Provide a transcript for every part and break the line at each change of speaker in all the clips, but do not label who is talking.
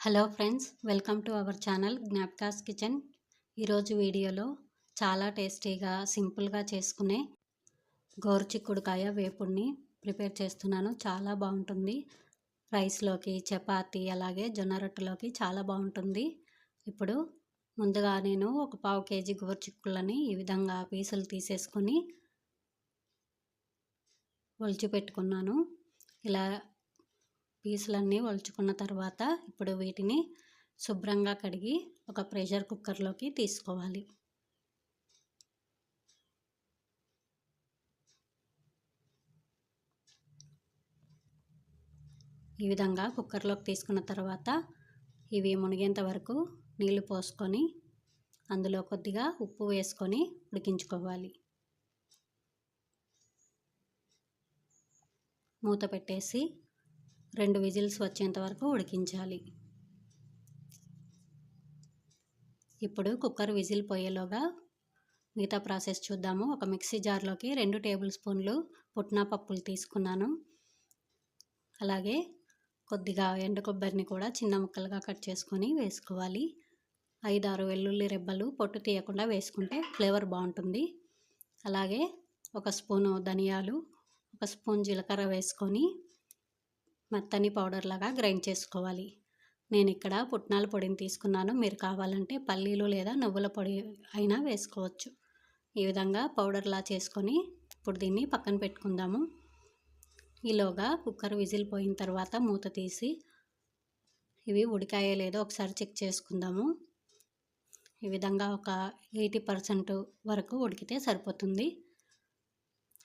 Hello friends welcome to our channel జ్ఞాపకాస్ kitchen. ఈరోజు వీడియోలో చాలా టేస్టీగా సింపుల్గా చేసుకునే గోరుచిక్కుడుకాయ వేపుడిని ప్రిపేర్ చేస్తున్నాను. చాలా బాగుంటుంది. రైస్లోకి చపాతీ అలాగే జొన్న రొట్టెలోకి చాలా బాగుంటుంది. ఇప్పుడు ముందుగా నేను ఒక పావు కేజీ గోరుచిక్కులని ఈ విధంగా పీసులు తీసేసుకొని ఒలిచి పెట్టుకున్నాను ఇలా పీసులన్నీ ఒలుచుకున్న తర్వాత ఇప్పుడు వీటిని శుభ్రంగా కడిగి ఒక ప్రెషర్ కుక్కర్లోకి తీసుకోవాలి. ఈ విధంగా కుక్కర్లోకి తీసుకున్న తర్వాత ఇవి మునిగేంత వరకు నీళ్ళు పోసుకొని అందులో కొద్దిగా ఉప్పు వేసుకొని ఉడికించుకోవాలి. మూత పెట్టేసి రెండు విజిల్స్ వచ్చేంత వరకు ఉడికించాలి. ఇప్పుడు కుక్కర్ విజిల్ పోయేలోగా మిగతా ప్రాసెస్ చూద్దాము. ఒక మిక్సీ జార్లోకి రెండు టేబుల్ స్పూన్లు పుట్నా పప్పులు తీసుకున్నాను. అలాగే కొద్దిగా ఎండు కొబ్బరిని కూడా చిన్న ముక్కలుగా కట్ చేసుకొని వేసుకోవాలి. ఐదారు వెల్లుల్లి రెబ్బలు పొట్టు తీయకుండా వేసుకుంటే ఫ్లేవర్ బాగుంటుంది. అలాగే ఒక స్పూను ధనియాలు ఒక స్పూన్ జీలకర్ర వేసుకొని మెత్తని పౌడర్ లాగా గ్రైండ్ చేసుకోవాలి. నేను ఇక్కడ పుట్నాల పొడిని తీసుకున్నాను. మీరు కావాలంటే పల్లీలు లేదా నువ్వుల పొడి అయినా వేసుకోవచ్చు. ఈ విధంగా పౌడర్లా చేసుకొని ఇప్పుడు దీన్ని పక్కన పెట్టుకుందాము. ఈలోగా కుక్కర్ విజిల్ పోయిన తర్వాత మూత తీసి ఇవి ఉడికాయో లేదో ఒకసారి చెక్ చేసుకుందాము. ఈ విధంగా ఒక ఎయిటీ పర్సెంట్ వరకు ఉడికితే సరిపోతుంది.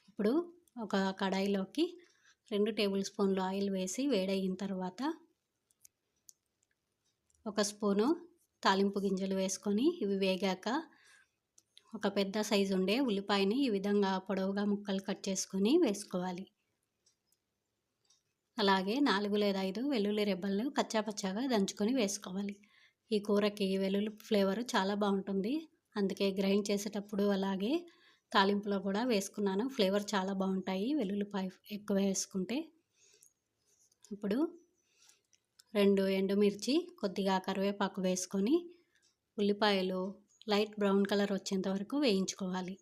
ఇప్పుడు ఒక కడాయిలోకి రెండు టేబుల్ స్పూన్లు ఆయిల్ వేసి వేడయిన తర్వాత ఒక స్పూను తాలింపు గింజలు వేసుకొని ఇవి వేగాక ఒక పెద్ద సైజు ఉండే ఉల్లిపాయని ఈ విధంగా పొడవుగా ముక్కలు కట్ చేసుకొని వేసుకోవాలి. అలాగే నాలుగు లేదా ఐదు వెల్లుల్లి రెబ్బలను కచ్చాపచ్చాగా దంచుకొని వేసుకోవాలి. ఈ కూరకి వెల్లుల్లి ఫ్లేవర్ చాలా బాగుంటుంది. అందుకే గ్రైండ్ చేసేటప్పుడు అలాగే తాలింపులో కూడా వేసుకున్నాను. ఫ్లేవర్ చాలా బాగుంటాయి. వెల్లుల్లిపాయ ఎక్కువ వేసుకుంటే. ఇప్పుడు రెండు ఎండుమిర్చి కొద్దిగా కరివేపాకు వేసుకొని ఉల్లిపాయలు లైట్ బ్రౌన్ కలర్ వచ్చేంత వరకు వేయించుకోవాలి.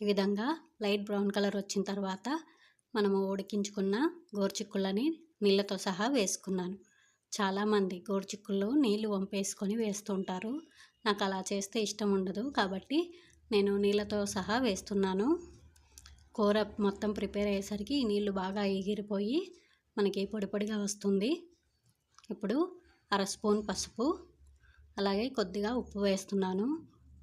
ఈ విధంగా లైట్ బ్రౌన్ కలర్ వచ్చిన తర్వాత మనము ఉడికించుకున్న గోర్చిక్కుళ్ళని నీళ్ళతో సహా వేసుకున్నాను. చాలామంది గోరుచిక్కుళ్ళు నీళ్ళు వంపేసుకొని వేస్తుంటారు. నాకు అలా చేస్తే ఇష్టం ఉండదు కాబట్టి నేను నీళ్ళతో సహా వేస్తున్నాను. కూర మొత్తం ప్రిపేర్ అయ్యేసరికి నీళ్ళు బాగా ఎగిరిపోయి మనకి పొడి పొడిగా వస్తుంది. ఇప్పుడు అర స్పూన్ పసుపు అలాగే కొద్దిగా ఉప్పు వేస్తున్నాను.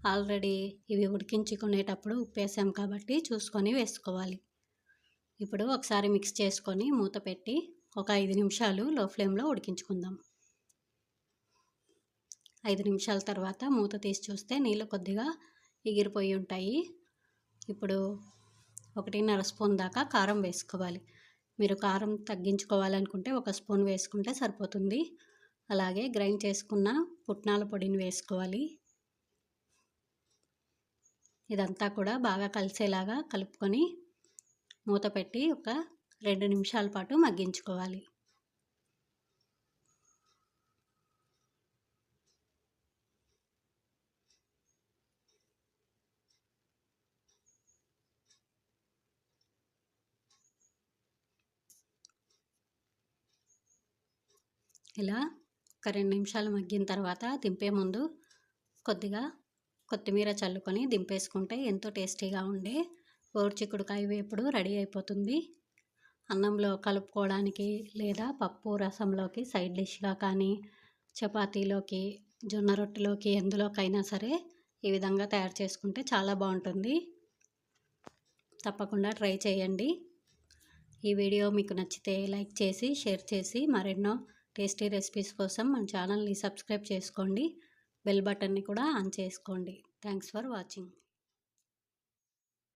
ఆల్రెడీ ఇవి ఉడికించుకునేటప్పుడు ఉప్పు వేసాం కాబట్టి చూసుకొని వేసుకోవాలి. ఇప్పుడు ఒకసారి మిక్స్ చేసుకొని మూత పెట్టి ఒక ఐదు నిమిషాలు లో ఫ్లేమ్లో ఉడికించుకుందాం. ఐదు నిమిషాల తర్వాత మూత తీసి చూస్తే నీళ్ళు కొద్దిగా ఎగిరిపోయి ఉంటాయి. ఇప్పుడు ఒకటిన్నర స్పూన్ దాకా కారం వేసుకోవాలి. మీరు కారం తగ్గించుకోవాలనుకుంటే ఒక స్పూన్ వేసుకుంటే సరిపోతుంది. అలాగే గ్రైండ్ చేసుకున్న పుట్నాల పొడిని వేసుకోవాలి. ఇదంతా కూడా బాగా కలిసేలాగా కలుపుకొని మూత పెట్టి ఒక రెండు నిమిషాల పాటు మగ్గించుకోవాలి. ఇలా ఒక రెండు నిమిషాలు మగ్గిన తర్వాత దింపే ముందు కొద్దిగా కొత్తిమీర చల్లుకొని దింపేసుకుంటే ఎంతో టేస్టీగా ఉండే చిక్కుడుకాయ వేపుడు రెడీ అయిపోతుంది. అన్నంలో కలుపుకోవడానికి లేదా పప్పు రసంలోకి సైడ్ డిష్గా కానీ చపాతీలోకి జొన్న రొట్టెలోకి ఎందులోకైనా సరే ఈ విధంగా తయారు చేసుకుంటే చాలా బాగుంటుంది. తప్పకుండా ట్రై చేయండి. ఈ వీడియో మీకు నచ్చితే లైక్ చేసి షేర్ చేసి మరెన్నో టేస్టీ రెసిపీస్ కోసం మన ఛానల్ని సబ్స్క్రైబ్ చేసుకోండి. బెల్ బటన్ని కూడా ఆన్ చేసుకోండి. Thanks for watching.